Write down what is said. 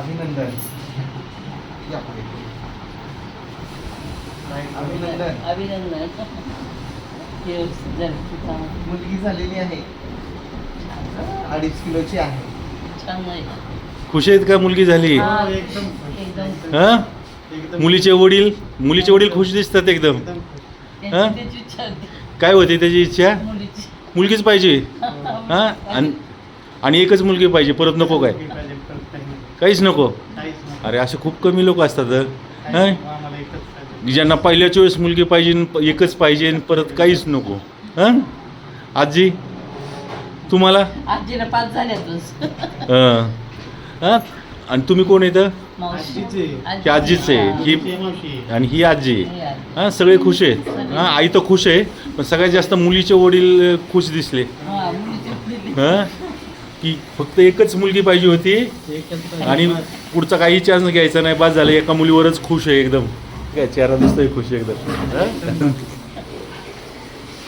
अभिनंदन. या पुढे. अभिनंदन. अभिनंदन. मुलगी झालेली आहे. अडीच किलोची आहे. छान आहे. खुश आहेत का मुलगी झाली? हा, एकदम एकदम हा? एकदम मुलीचे वडील मुलीचे वडील खुश दिसतात एकदम. हा? त्याची इच्छा होती. काय होती त्याची इच्छा? मुलीची. मुलगीच पाहिजे. हा आणि आणि एकच मुलगी पाहिजे परत नको काय? काहीच नको. अरे असे खूप कमी लोक असतात हं? काहीच नको, आम्हाला एकच पाहिजे. ज्यांना पहिल्याच वेळेस मुलगी पाहिजे एकच पाहिजे आणि परत काहीच नको. हां? आजी? तुम्हाला? आजीला पाच झाल्यातच हं. हां? आणि तुम्ही कोण येतं. ही? आजीच. आहे हा. आणि ही आजी. हे आहे. हां? सगळे खुश आहेत. हां? आई तर खुश आहे पण सगळ्यात जास्त मुलीचे वडील खुश दिसले. हा. हां? की फक्त एकच मुलगी पाहिजे होती आणि पुढचा काही चान्स घ्यायचा नाही. बाद झालं एका मुलीवरच खुश आहे एकदम. काय चेहरा दिसतोय खुश आहे एकदम.